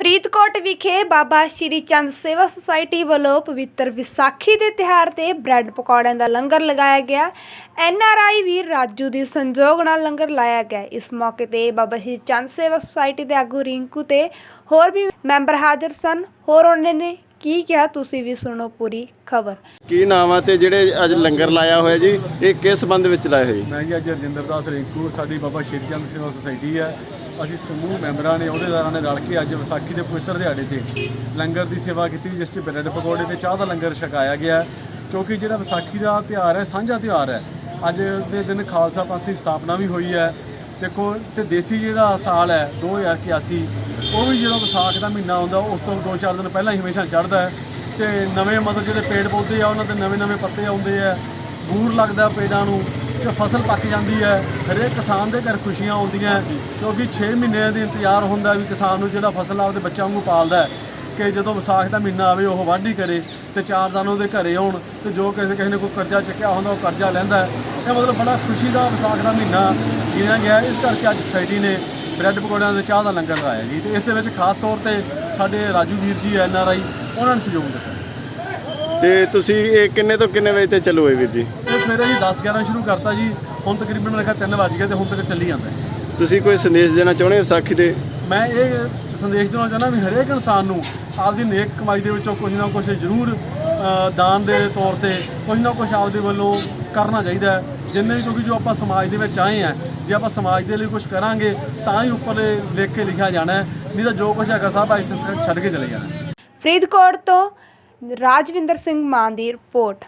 ਫਰੀਦਕੋਟ ਵਿਖੇ ਬਾਬਾ ਸ਼੍ਰੀ ਚੰਦ ਸੇਵਾ ਸੁਸਾਇਟੀ ਵੱਲੋਂ ਪਵਿੱਤਰ ਵਿਸਾਖੀ ਦੇ ਤਿਉਹਾਰ ਤੇ ਬ੍ਰੈਡ ਪਕੌੜਿਆਂ ਦਾ ਲੰਗਰ ਲਗਾਇਆ ਗਿਆ। ਐਨ ਆਰ ਆਈ ਵੀਰ ਰਾਜੂ ਦੀ ਸੰਯੋਗ ਨਾਲ ਲੰਗਰ ਲਾਇਆ ਗਿਆ। ਇਸ ਮੌਕੇ ਤੇ ਬਾਬਾ ਸ਼੍ਰੀ ਚੰਦ ਸੇਵਾ ਸੁਸਾਇਟੀ ਦੇ ਆਗੂ ਰਿੰਕੂ ਤੇ ਹੋਰ ਵੀ ਮੈਂਬਰ ਹਾਜ਼ਰ ਸਨ। ਹੋਰ ਉਹਨਾਂ ਨੇ ਕੀ ਕਿਹਾ ਤੁਸੀਂ ਵੀ ਸੁਣੋ ਪੂਰੀ ਖਬਰ। ਕੀ ਨਾਮ ਆ ਤੇ ਜਿਹੜੇ ਅੱਜ ਲੰਗਰ ਲਾਇਆ ਹੋਇਆ ਜੀ ਇਹ ਕਿਸ ਸੰਬੰਧ ਵਿੱਚ ਲਾਇਆ ਹੋਇਆ ਜੀ? ਮੈਂ ਜੀ ਅੱਜ ਰਜਿੰਦਰ ਦਾਸ ਰਿੰਕੂ ਸਾਡੀ ਬਾਬਾ ਸ਼੍ਰੀ ਚੰਦ ਸੇਵਾ ਸੁਸਾਇਟੀ ਹੈ। ਅਸੀਂ ਸਮੂਹ ਮੈਂਬਰਾਂ ਨੇ, ਅਹੁਦੇਦਾਰਾਂ ਨੇ ਰਲ ਕੇ ਅੱਜ ਵਿਸਾਖੀ ਦੇ ਪਵਿੱਤਰ ਦਿਹਾੜੇ ਤੇ ਲੰਗਰ ਦੀ ਸੇਵਾ ਕੀਤੀ, ਜਿਸ 'ਚ ਬ੍ਰੈਡ ਪਕੌੜੇ ਤੇ ਚਾਹ ਦਾ ਲੰਗਰ ਛਕਾਇਆ ਗਿਆ ਕਿਉਂਕਿ ਜਿਹੜਾ ਵਿਸਾਖੀ ਦਾ ਤਿਉਹਾਰ ਹੈ, ਸਾਂਝਾ ਤਿਉਹਾਰ ਹੈ, ਅੱਜ ਦੇ ਦਿਨ ਖਾਲਸਾ ਪੰਥ ਦੀ ਸਥਾਪਨਾ ਵੀ ਹੋਈ ਹੈ। ਦੇਖੋ, ਤੇ ਦੇਸੀ ਜਿਹੜਾ ਸਾਲ ਹੈ 2081 ਉਹ ਵੀ ਜਦੋਂ ਵਿਸਾਖ ਦਾ ਮਹੀਨਾ ਆਉਂਦਾ, ਉਸ ਤੋਂ 2-4 ਦਿਨ ਪਹਿਲਾਂ ਹੀ ਹਮੇਸ਼ਾ ਚੜ੍ਹਦਾ ਹੈ। ਤੇ ਨਵੇਂ ਮਤਲਬ ਜਿਹੜੇ ਪੇੜ ਪੌਦੇ ਆ, ਉਹਨਾਂ ਦੇ ਨਵੇਂ-ਨਵੇਂ ਪੱਤੇ ਆਉਂਦੇ ਆ ਬੂਰ ਲੱਗਦਾ ਪੇੜਾਂ ਨੂੰ। ਤੇ ਫਸਲ ਪੱਕ ਜਾਂਦੀ ਹੈ, ਹਰੇਕ ਕਿਸਾਨ ਦੇ ਘਰ ਖੁਸ਼ੀਆਂ ਆਉਂਦੀਆਂ ਕਿਉਂਕਿ 6 ਮਹੀਨਿਆਂ ਦੇ ਇੰਤਜ਼ਾਰ ਹੁੰਦਾ ਵੀ ਕਿਸਾਨ ਨੂੰ ਜਿਹੜਾ ਫਸਲ ਆਪਦੇ ਬੱਚਿਆਂ ਨੂੰ ਪਾਲਦਾ ਹੈ, ਕਿ ਜਦੋਂ ਵਿਸਾਖ ਦਾ ਮਹੀਨਾ ਆਵੇ ਉਹ ਵਾਢੀ ਕਰੇ ਤੇ ਚਾਰ ਦਿਨ ਉਹਦੇ ਘਰੇ ਆਉਣ ਤੇ ਜੋ ਕਿਸੇ ਕਿਸੇ ਨੇ ਕੋਈ ਕਰਜ਼ਾ ਚੱਕਿਆ ਹੁੰਦਾ ਉਹ ਕਰਜ਼ਾ ਲੈਂਦਾ ਇਹ ਮਤਲਬ ਬੜਾ ਖੁਸ਼ੀ ਦਾ ਵਿਸਾਖ ਦਾ ਮਹੀਨਾ ਗਿਣਿਆ ਗਿਆ ਇਸ ਕਰਕੇ ਅੱਜ ਸੋਸਾਇਟੀ ਨੇ ਬ੍ਰੈਡ ਪਕੌੜਿਆਂ ਦੇ ਚਾਹ ਦਾ ਲੰਗਰ ਲਾਇਆ ਜੀ ਤੇ ਇਸ ਦੇ ਵਿੱਚ ਖਾਸ ਤੌਰ ਤੇ ਸਾਡੇ ਰਾਜੂ ਵੀਰ ਜੀ, ਐਨ ਆਰ ਆਈ, ਉਹਨਾਂ ਨੇ ਸਹਿਯੋਗ ਦਿੱਤਾ। ਤੇ ਤੁਸੀਂ ਇਹ ਕਿੰਨੇ ਤੋਂ ਕਿੰਨੇ ਵਜੇ ਤੇ ਚੱਲੂ ਹੈ ਵੀਰ ਜੀ ਇਹ ਸਵੇਰੇ ਜੀ 10 11 ਸ਼ੁਰੂ ਕਰਤਾ ਜੀ ਹੁਣ ਤਕਰੀਬਨ ਮੇਰੇ ਖਿਆਲ 3 ਵਜ ਗਏ ਤੇ ਹੁਣ ਤੱਕ ਚੱਲੀ ਜਾਂਦਾ ਹੈ। ਤੁਸੀਂ ਕੋਈ ਸੰਦੇਸ਼ ਦੇਣਾ ਚਾਹੁੰਦੇ ਹੋ ਵਿਸਾਖੀ ਤੇ ਮੈਂ ਇਹ ਸੰਦੇਸ਼ ਦੇਣਾ ਚਾਹੁੰਦਾ ਵੀ ਹਰੇਕ ਇਨਸਾਨ ਨੂੰ ਆਪਦੀ ਨੇਕ ਕਮਾਈ ਦੇ ਵਿੱਚੋਂ ਕੁਝ ਨਾ ਕੁਝ ਜ਼ਰੂਰ ਅ, ਦਾਨ ਦੇ ਤੌਰ ਤੇ ਕੁਝ ਨਾ ਕੁਝ ਆਪਦੇ ਵੱਲੋਂ ਕਰਨਾ ਚਾਹੀਦਾ ਹੈ ਜਿੰਨੇ ਵੀ ਕਿਉਂਕਿ ਜੋ ਆਪਾਂ ਸਮਾਜ ਦੇ ਵਿੱਚ ਆਏ ਆ ਜੇ ਆਪਾਂ ਸਮਾਜ ਦੇ ਲਈ ਕੁਝ ਕਰਾਂਗੇ ਤਾਂ ਹੀ ਉੱਪਰਲੇ ਲਿਖ ਕੇ ਲਿਖਿਆ ਜਾਣਾ ਹੈ ਨਹੀਂ ਤਾਂ ਜੋ ਕੁਝ ਹੈਗਾ ਸਭ ਇੱਥੇ ਛੱਡ ਕੇ ਚਲੇ ਜਾਣਾ। ਫਰੀਦਕੋਟ ਤੋਂ ਰਾਜਵਿੰਦਰ ਸਿੰਘ ਮਾਨ ਦੀ ਰਿਪੋਰਟ।